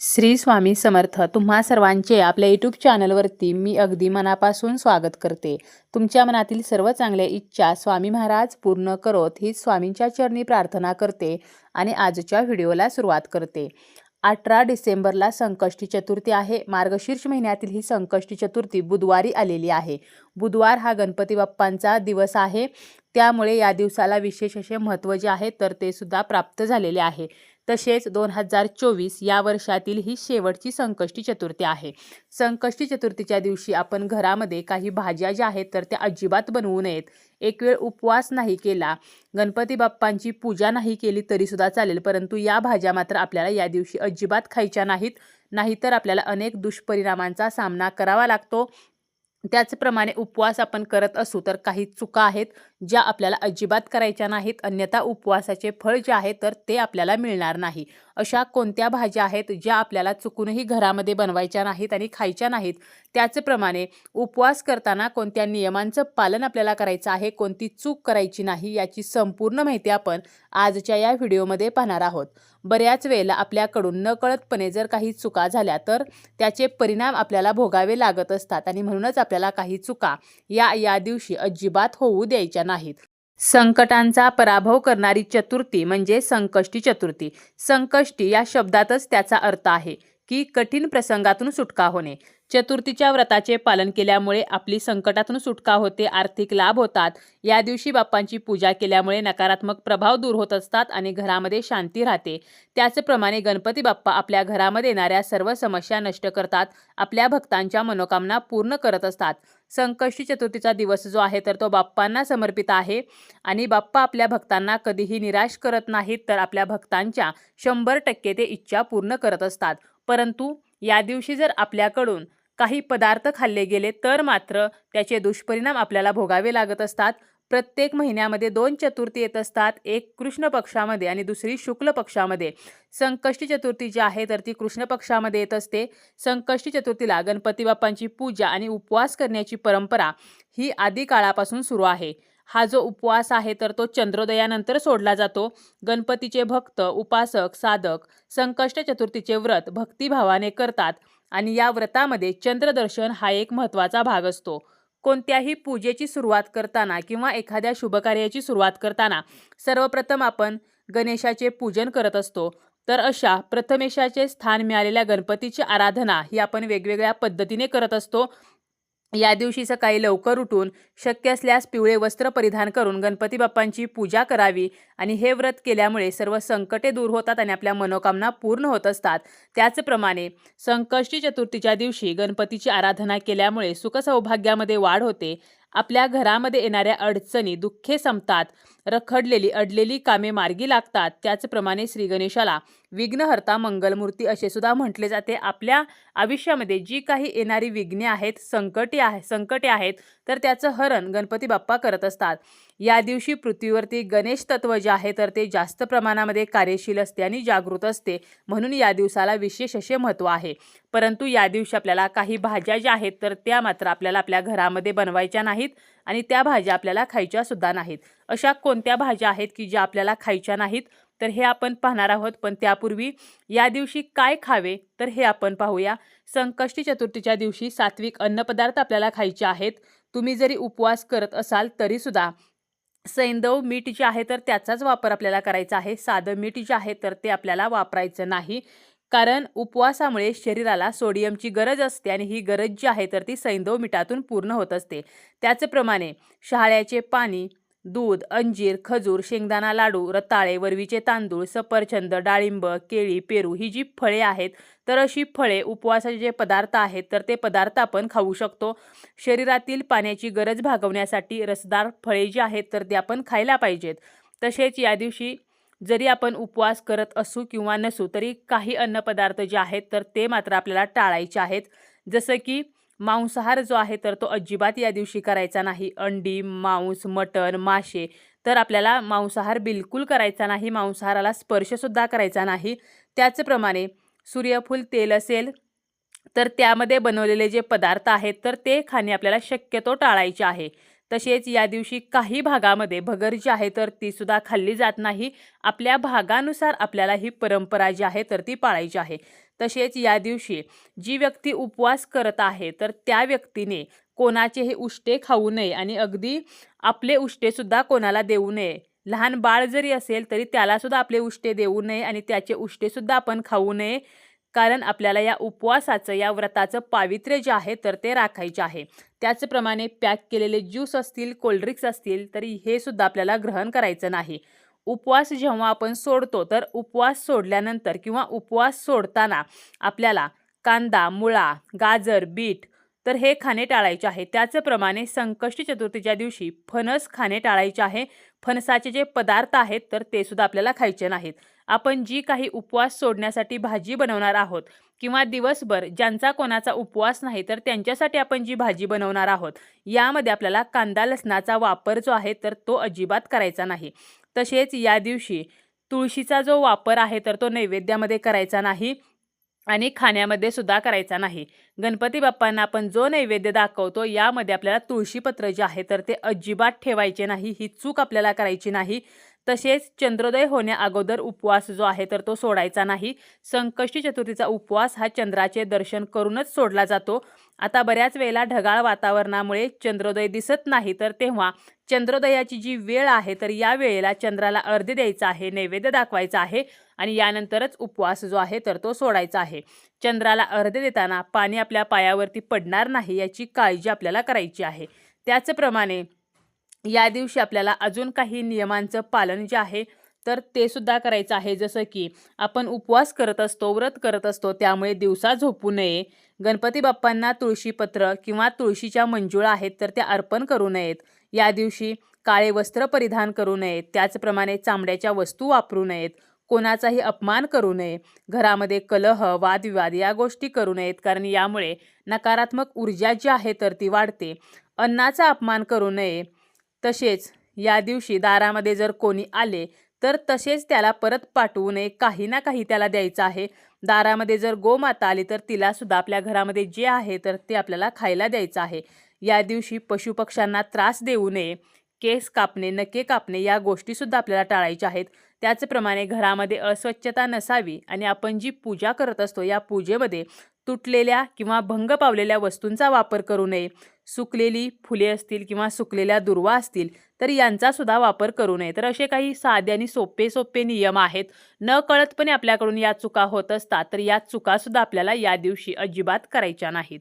श्री स्वामी समर्थ. तुम्हा सर्वांचे आपल्या यूट्यूब चॅनलवरती मी अगदी मनापासून स्वागत करते. तुमच्या मनातील सर्व चांगल्या इच्छा स्वामी महाराज पूर्ण करोत ही स्वामींच्या चरणी प्रार्थना करते आणि आजच्या व्हिडिओला सुरुवात करते. अठरा डिसेंबरला संकष्टी चतुर्थी आहे. मार्गशीर्ष महिन्यातील ही संकष्टी चतुर्थी बुधवारी आलेली आहे. बुधवार हा गणपती बाप्पांचा दिवस आहे. त्यामुळे या दिवसाला विशेष असे महत्त्व जे आहे तर ते सुद्धा प्राप्त झालेले आहे. तसेच दोन हजार चोवीस या वर्षातील ही शेवटची संकष्टी चतुर्थी आहे. संकष्टी चतुर्थीच्या दिवशी आपण घरामध्ये काही भाज्या ज्या आहेत तर त्या अजिबात बनवू नयेत. एक वेळ उपवास नाही केला गणपती बाप्पांची पूजा नाही केली तरीसुद्धा चालेल परंतु या भाज्या मात्र आपल्याला या दिवशी अजिबात खायच्या नाहीत. नाहीतर आपल्याला अनेक दुष्परिणामांचा सामना करावा लागतो. त्याचप्रमाणे उपवास आपण करत असू तर काही चुका आहेत ज्या आपल्याला अजिबात करायच्या नाहीत अन्यथा उपवासाचे फळ जे आहे तर ते आपल्याला मिळणार नाही. अशा कोणत्या भाज्या आहेत ज्या आपल्याला चुकूनही घरामध्ये बनवायच्या नाहीत आणि खायच्या नाहीत? त्याचप्रमाणे उपवास करताना कोणत्या नियमांचं पालन आपल्याला करायचं आहे कोणती चूक करायची नाही याची संपूर्ण माहिती आपण आजच्या या व्हिडिओमध्ये पाहणार आहोत. बऱ्याच वेळेला आपल्याकडून नकळतपणे जर काही चुका झाल्या तर त्याचे परिणाम आपल्याला भोगावे लागत असतात आणि म्हणूनच आपल्याला काही चुका या या दिवशी अजिबात होऊ द्यायच्या नाहीत. संकटांचा पराभव करणारी चतुर्थी म्हणजे संकष्टी चतुर्थी. संकष्टी या शब्दातच त्याचा अर्थ आहे. की कठीण प्रसंगातून सुटका होणे. चतुर्थीच्या व्रताचे पालन केल्यामुळे आपली संकटातून सुटका होते आर्थिक लाभ होतात. या दिवशी बाप्पांची पूजा केल्यामुळे नकारात्मक प्रभाव दूर होत असतात आणि घरामध्ये शांती राहते. त्याचप्रमाणे गणपती बाप्पा आपल्या घरामध्ये येणाऱ्या सर्व समस्या नष्ट करतात आपल्या भक्तांच्या मनोकामना पूर्ण करत असतात. संकष्टी चतुर्थीचा दिवस जो आहे तर तो बाप्पांना समर्पित आहे आणि बाप्पा आपल्या भक्तांना कधीही निराश करत नाहीत तर आपल्या भक्तांच्या शंभर टक्के ते इच्छा पूर्ण करत असतात. परंतु या दिवशी जर आपल्याकडून काही पदार्थ खाल्ले गेले तर मात्र त्याचे दुष्परिणाम आपल्याला भोगावे लागत असतात. प्रत्येक महिन्यामध्ये दोन चतुर्थी येत असतात एक कृष्ण पक्षामध्ये आणि दुसरी शुक्ल पक्षामध्ये. संकष्टी चतुर्थी जी आहे तर ती कृष्ण पक्षामध्ये येत असते. संकष्टी चतुर्थीला गणपती बाप्पांची पूजा आणि उपवास करण्याची परंपरा ही आदी काळापासून सुरू आहे. हा जो उपवास आहे तर तो चंद्रोदयानंतर सोडला जातो. गणपतीचे भक्त उपासक साधक संकष्ट चतुर्थीचे व्रत भक्तिभावाने करतात आणि या व्रतामध्ये चंद्रदर्शन हा एक महत्त्वाचा भाग असतो. कोणत्याही पूजेची सुरुवात करताना किंवा एखाद्या शुभकार्याची सुरुवात करताना सर्वप्रथम आपण गणेशाचे पूजन करत असतो. तर अशा प्रथमेशाचे स्थान मिळालेल्या गणपतीची आराधना ही आपण वेगवेगळ्या पद्धतीने करत असतो. या दिवशी सकाळी लवकर उठून शक्य असल्यास पिवळे वस्त्र परिधान करून गणपती बाप्पांची पूजा करावी. आणि हे व्रत केल्यामुळे सर्व संकटे दूर होतात आणि आपल्या मनोकामना पूर्ण होत असतात. त्याचप्रमाणे संकष्टी चतुर्थीच्या दिवशी गणपतीची आराधना केल्यामुळे सुखसौभाग्यामध्ये वाढ होते. आपल्या घरामध्ये येणाऱ्या अडचणी दुःखे संपतात. रखडलेली अडलेली कामे मार्गी लागतात. त्याचप्रमाणे श्री गणेशाला विघ्नहर्ता मंगलमूर्ती असे सुद्धा म्हटले जाते. आपल्या आयुष्यामध्ये जी काही येणारी विघ्ने आहेत संकटे आहे संकटे आहेत तर त्याचं हरण गणपती बाप्पा करत असतात. या दिवशी पृथ्वीवरती गणेश तत्व जे आहे तर ते जास्त प्रमाणामध्ये कार्यशील असते आणि जागृत असते. म्हणून या दिवसाला विशेष असे महत्त्व आहे. परंतु या दिवशी आपल्याला काही भाज्या ज्या आहेत तर त्या मात्र आपल्याला आपल्या घरामध्ये बनवायच्या नाहीत. आणि त्या भाज्या आपल्याला खायच्या सुद्धा नाहीत. अशा कोणत्या भाज्या आहेत की ज्या आपल्याला खायच्या नाहीत? तर हे आपण पाहणार आहोत. पण त्यापूर्वी या दिवशी काय खावे? तर हे आपण पाहूया. संकष्टी चतुर्थीच्या दिवशी सात्विक अन्नपदार्थ आपल्याला खायचे आहेत. तुम्ही जरी उपवास करत असाल तरीसुद्धा सैंदव मीठ जे आहे तर त्याचाच वापर आपल्याला करायचा आहे. साधं मीठ जे आहे तर ते आपल्याला वापरायचं नाही. कारण उपवासामुळे शरीराला सोडियमची गरज असते आणि ही गरज जी आहे तर ती सैंदव मिठातून पूर्ण होत असते. त्याचप्रमाणे शहाळ्याचे पाणी दूध अंजीर खजूर शेंगदाणा लाडू रताळे वरवीचे तांदूळ सफरचंद डाळिंब केळी पेरू ही जी फळे आहेत तर अशी फळे उपवासाचे जे पदार्थ आहेत तर ते पदार्थ आपण खाऊ शकतो. शरीरातील पाण्याची गरज भागवण्यासाठी रसदार फळे जी आहेत तर ते आपण खायला पाहिजेत. तसेच या दिवशी जरी आपण उपवास करत असू किंवा नसू तरी काही अन्नपदार्थ जे आहेत तर ते मात्र आपल्याला टाळायचे आहेत. जसं की मांसाहार जो आहे तर तो अजिबात या दिवशी करायचा नाही. अंडी मांस मटण मासे तर आपल्याला मांसाहार बिलकुल करायचा नाही. मांसाहाराला स्पर्शसुद्धा करायचा नाही. त्याचप्रमाणे सूर्यफूल तेल असेल तर त्यामध्ये बनवलेले जे पदार्थ आहेत तर ते खाणे आपल्याला शक्यतो टाळायचे आहे. तसेच या दिवशी काही भागामध्ये भगर जी आहे तर ती सुद्धा खाल्ली जात नाही. आपल्या भागानुसार आपल्याला ही परंपरा जी आहे तर ती पाळायची आहे. तसेच या दिवशी जी व्यक्ती उपवास करत आहे तर त्या व्यक्तीने कोणाचेही उष्टे खाऊ नये आणि अगदी आपले उष्टेसुद्धा कोणाला देऊ नये. लहान बाळ जरी असेल तरी त्यालासुद्धा आपले उष्टे देऊ नये आणि त्याचे उष्टेसुद्धा आपण खाऊ नये. कारण आपल्याला या उपवासाचं या व्रताचं पावित्र्य जे आहे तर ते राखायचे आहे. त्याचप्रमाणे पॅक केलेले ज्यूस असतील कोल्ड्रिंक्स असतील तरी हे सुद्धा आपल्याला ग्रहण करायचं नाही. उपवास जेव्हा आपण सोडतो तर उपवास सोडल्यानंतर किंवा उपवास सोडताना आपल्याला कांदा मुळा गाजर बीट तर हे खाणे टाळायचे आहे. त्याचप्रमाणे संकष्टी चतुर्थीच्या दिवशी फणस खाणे टाळायचे आहे. फणसाचे जे पदार्थ आहेत तर ते सुद्धा आपल्याला खायचे नाहीत. आपण जी काही उपवास सोडण्यासाठी भाजी बनवणार आहोत किंवा दिवसभर ज्यांचा कोणाचा उपवास नाही तर त्यांच्यासाठी आपण जी भाजी बनवणार आहोत यामध्ये आपल्याला कांदा लसणाचा वापर जो आहे तर तो अजिबात करायचा नाही. तसेच या दिवशी तुळशीचा जो वापर आहे तर तो नैवेद्यामध्ये करायचा नाही. आणि खाण्यामध्ये सुद्धा करायचा नाही. गणपती बाप्पांना आपण जो नैवेद्य दाखवतो यामध्ये आपल्याला तुळशीपत्र जे आहे तर ते अजिबात ठेवायचे नाही. ही चूक आपल्याला करायची नाही. तसेच चंद्रोदय होण्या अगोदर उपवास जो आहे तर तो सोडायचा नाही. संकष्टी चतुर्थीचा उपवास हा चंद्राचे दर्शन करूनच सोडला जातो. आता बऱ्याच वेळेला ढगाळ वातावरणामुळे चंद्रोदय दिसत नाही तर तेव्हा चंद्रोदयाची जी वेळ आहे तर या वेळेला चंद्राला अर्ध द्यायचा आहे नैवेद्य दाखवायचा आहे आणि यानंतरच उपवास जो आहे तर तो सोडायचा आहे. चंद्राला अर्ध देताना पाणी आपल्या पायावरती पडणार नाही याची काळजी आपल्याला करायची आहे. त्याचप्रमाणे या दिवशी आपल्याला अजून काही नियमांचं पालन जे आहे तर ते सुद्धा करायचं आहे. जसं की आपण उपवास करत असतो व्रत करत असतो त्यामुळे दिवसा झोपू नये. गणपती बाप्पांना तुळशीपत्र किंवा तुळशीच्या मंजुळा आहेत तर त्या अर्पण करू नयेत. या दिवशी काळे वस्त्र परिधान करू नयेत. त्याचप्रमाणे चामड्याच्या वस्तू वापरू नयेत. कोणाचाही अपमान करू नये. घरामध्ये कलह वादविवाद या गोष्टी करू नयेत. कारण यामुळे नकारात्मक ऊर्जा जी आहे तर ती वाढते. अन्नाचा अपमान करू नये. तसेच या दिवशी दारामध्ये जर कोणी आले तर तसेच त्याला परत पाठवू नये. काही ना काही त्याला द्यायचं आहे. दारामध्ये जर गोमाता आली तर तिला सुद्धा आपल्या घरामध्ये जे आहे तर ते आपल्याला खायला द्यायचं आहे. या दिवशी पशुपक्ष्यांना त्रास देऊ नये. केस कापणे नके कापणे या गोष्टीसुद्धा आपल्याला टाळायच्या आहेत. त्याचप्रमाणे घरामध्ये अस्वच्छता नसावी आणि आपण जी पूजा करत असतो या पूजेमध्ये तुटलेल्या किंवा भंग पावलेल्या वस्तूंचा वापर करू नये. सुकलेली फुले असतील किंवा सुकलेल्या दुर्वा असतील तर यांचासुद्धा वापर करू नये. तर असे काही साधे आणि सोपे सोपे नियम आहेत. न कळतपणे आपल्याकडून या चुका होत असतात तर या चुकासुद्धा आपल्याला या दिवशी अजिबात करायच्या नाहीत.